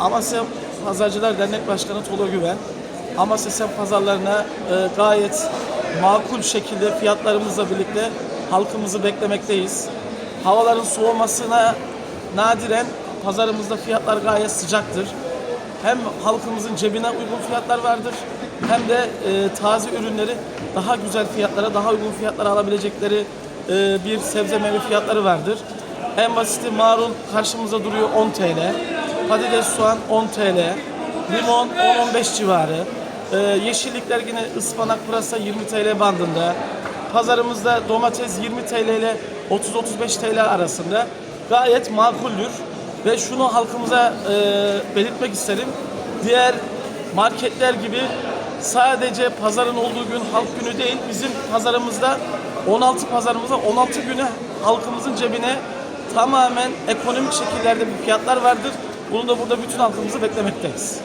Amasya Pazarcılar Dernek Başkanı Tolu Güven. Amasya Semt pazarlarına e, gayet makul şekilde fiyatlarımızla birlikte halkımızı beklemekteyiz. Havaların soğumasına nadiren pazarımızda fiyatlar gayet sıcaktır. Hem halkımızın cebine uygun fiyatlar vardır hem de e, taze ürünleri daha güzel fiyatlara, daha uygun fiyatlara alabilecekleri e, bir sebze meyve fiyatları vardır. En basiti marul karşımıza duruyor 10 TL. Patates soğan 10 TL. Limon 10-15 civarı. Ee, yeşillikler yine ıspanak pırasa 20 TL bandında. Pazarımızda domates 20 TL ile 30-35 TL arasında. Gayet makuldür. Ve şunu halkımıza e, belirtmek isterim. Diğer marketler gibi sadece pazarın olduğu gün halk günü değil, bizim pazarımızda 16 pazarımızda 16 günü halkımızın cebine tamamen ekonomik şekillerde bir fiyatlar vardır. Bunu da burada bütün halkımızı beklemekteyiz.